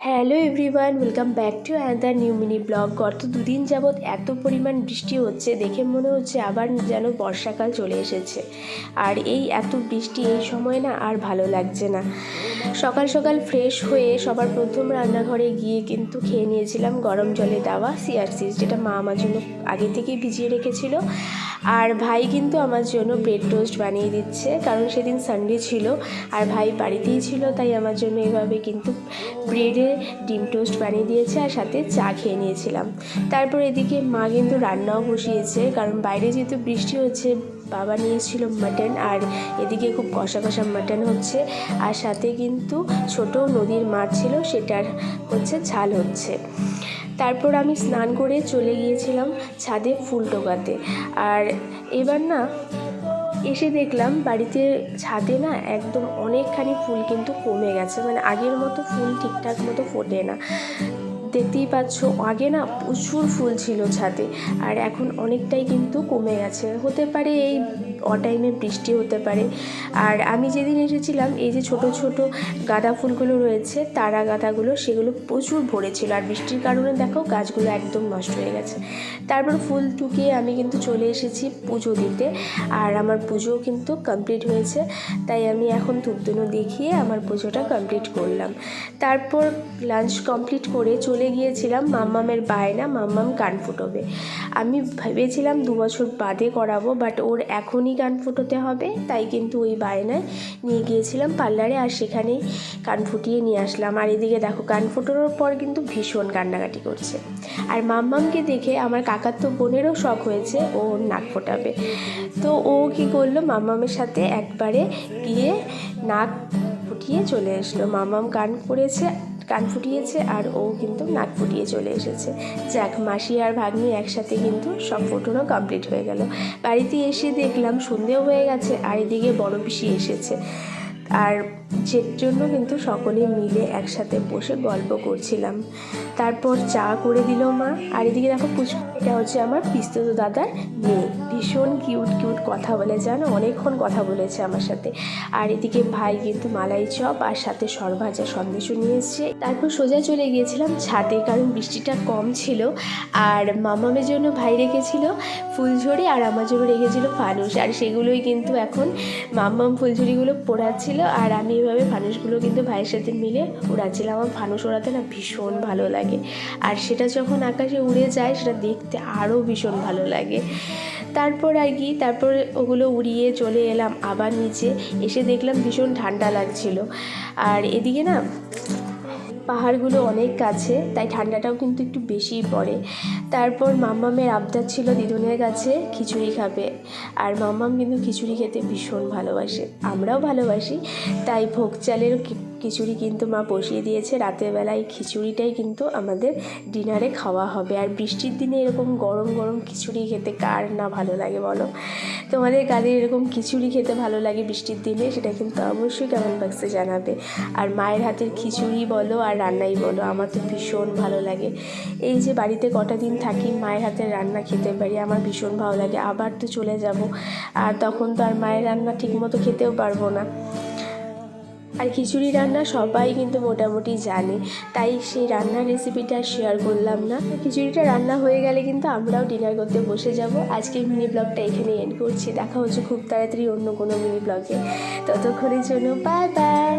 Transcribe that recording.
Hello everyone welcome back to another new mini vlog গত দুদিন যাবৎ এত পরিমাণ বৃষ্টি হচ্ছে, দেখে মনে হচ্ছে আবার যেন বর্ষাকাল চলে এসেছে। আর এই এত বৃষ্টি এই সময় না আর ভালো লাগছে না। সকাল সকাল ফ্রেশ হয়ে সবার প্রথম রান্নাঘরে গিয়ে কিন্তু খেয়ে নিয়েছিলাম গরম জলে দেওয়া সিআরসিস যেটা মা আমার জন্য আগে থেকেই ভিজিয়ে রেখেছিল। আর ভাই কিন্তু আমার জন্য ব্রেড টোস্ট বানিয়ে দিচ্ছে, কারণ সেদিন সানডে ছিল। আর ভাই বাড়িতেই ছিল, তাই আমার জন্য এভাবে কিন্তু ব্রেডে ডিম টোস্ট বানিয়ে দিয়েছে আর সাথে চা খেয়ে নিয়েছিলাম। তারপর এদিকে মা কিন্তু রান্নাও বসিয়েছে, কারণ বাইরে যেহেতু বৃষ্টি হচ্ছে, বাবা নিয়েছিল মাটন আর এদিকে খুব কষা কষা মাটন হচ্ছে। আর সাথে কিন্তু ছোট নদীর মাছ ছিল, সেটার হচ্ছে ঝাল হচ্ছে। তারপর আমি স্নান করে চলে গিয়েছিলাম ছাদে ফুল টোকাতে। আর এবার না এসে দেখলাম বাড়িতে ছাদে না একদম অনেকখানি ফুল কিন্তু কমে গেছে। মানে আগের মতো ফুল ঠিকঠাক মতো ফোটে না। দেখতেই পাচ্ছ, আগে না প্রচুর ফুল ছিল ছাদে, আর এখন অনেকটাই কিন্তু কমে গেছে। হতে পারে এই অটাইমে বৃষ্টি হতে পারে। আর আমি যেদিন এসেছিলাম, এই যে ছোট ছোট গাঁদা ফুলগুলো রয়েছে, তারা গাঁদাগুলো, সেগুলো প্রচুর ভরেছিল। আর বৃষ্টির কারণে দেখো, গাছগুলো একদম নষ্ট হয়ে গেছে। তারপর ফুল টুকিয়ে আমি কিন্তু চলে এসেছি পুজো দিতে, আর আমার পুজোও কিন্তু কমপ্লিট হয়েছে। তাই আমি এখন ধূপধুনো দেখিয়ে আমার পুজোটা কমপ্লিট করলাম। তারপর লাঞ্চ কমপ্লিট করে চলে গিয়েছিলাম, মাম্মামের বায়না, মাম্মাম কান ফুটোবে। আমি ভেবেছিলাম দু বছর বাদে করাবো বাট ওর এখনই কান ফুটোতে হবে, তাই কিন্তু ওই বায়নায় নিয়ে গিয়েছিলাম পার্লারে আর সেখানেই কান ফুটিয়ে নিয়ে আসলাম। আর এদিকে দেখো কান ফুটোনোর পর কিন্তু ভীষণ কান্নাকাটি করছে। আর মাম্মামকে দেখে আমার কাকার তো বোনেরও শখ হয়েছে ও নাক ফোটাবে। তো ও কি করল, মাম্মামের সাথে একবারে গিয়ে নাক ফুটিয়ে চলে আসলো। মাম্মাম কান করেছে কান ফুটিয়েছে আর ও কিন্তু নাক ফুটিয়ে চলে এসেছে। যাক, মাসি আর ভাগ্নি একসাথে কিন্তু সব ফোটানো কমপ্লিট হয়ে গেল। বাড়িতে এসে দেখলাম সন্ধেও হয়ে গেছে আর এদিকে বড় পিসি এসেছে। আর যে জন্য কিন্তু সকলে মিলে একসাথে বসে গল্প করছিলাম। তারপর চা করে দিল মা। আর এদিকে দেখো পুচকু, এটা হচ্ছে আমার পিস্তত দাদার মেয়ে। ভীষণ কিউট কিউট কথা বলে, জানো? অনেকক্ষণ কথা বলেছে আমার সাথে। আর এদিকে ভাই কিন্তু মালাই চপ আর সাথে সরভাজা সন্দেশও নিয়ে এসছে। তারপর সোজা চলে গিয়েছিলাম ছাদে, কারণ বৃষ্টিটা কম ছিল। আর মামামের জন্য ভাই রেখেছিল ফুলঝুরি আর আমার জন্য রেখেছিল ফানুস আর সেগুলোই কিন্তু এখন মাম্মাম ফুলঝুরিগুলো পোড়াচ্ছিল। আর আমি এভাবে ফানুসগুলো কিন্তু ভাইয়ের সাথে মিলে উড়াচ্ছিলাম আমার ফানুস ওড়াতে না ভীষণ ভালো লাগে। আর সেটা যখন আকাশে উড়ে যায়, সেটা দেখতে আরও ভীষণ ভালো লাগে। তারপর আর কি, তারপর ওগুলো উড়িয়ে চলে এলাম আবার নিচে। এসে দেখলাম ভীষণ ঠান্ডা লাগছিল। আর এদিকে না পাহাড়গুলো অনেক কাছে, তাই ঠান্ডাটাও কিন্তু একটু বেশিই পড়ে। তারপর মাম্মামের আবদার ছিল দিদুনের কাছে খিচুড়ি খাবে। আর মাম্মাম কিন্তু খিচুড়ি খেতে ভীষণ ভালোবাসে। আমরাও ভালোবাসি, তাই ভোগ চালের খিচুড়ি কিন্তু মা বসিয়ে দিয়েছে। রাতের বেলায় খিচুড়িটাই কিন্তু আমাদের ডিনারে খাওয়া হবে। আর বৃষ্টির দিনে এরকম গরম গরম খিচুড়ি খেতে কার না ভালো লাগে বলো? তোমাদের কাদের এরকম খিচুড়ি খেতে ভালো লাগে বৃষ্টির দিনে, সেটা কিন্তু অবশ্যই কমেন্ট বক্সে জানাবে। আর মায়ের হাতের খিচুড়ি বলো আর রান্নাই বলো, আমার তো ভীষণ ভালো লাগে। এই যে বাড়িতে কটা দিন থাকি মায়ের হাতের রান্না খেতে পারি, আমার ভীষণ ভালো লাগে। আবার তো চলে যাব, আর তখন তো আর মায়ের রান্না ঠিকমতো খেতেও পারব না। আর খিচুড়ি রান্না সবাই কিন্তু মোটামুটি জানে, তাই সেই রান্নার রেসিপিটা শেয়ার করলাম না। খিচুড়িটা রান্না হয়ে গেলে কিন্তু আমরাও ডিনার করতে বসে যাব। আজকে মিনি ব্লগটা এখানে এন্ড করছি। দেখা হচ্ছে খুব তাড়াতাড়ি অন্য কোনো মিনি ব্লগে ততক্ষণের জন্য বাই বাই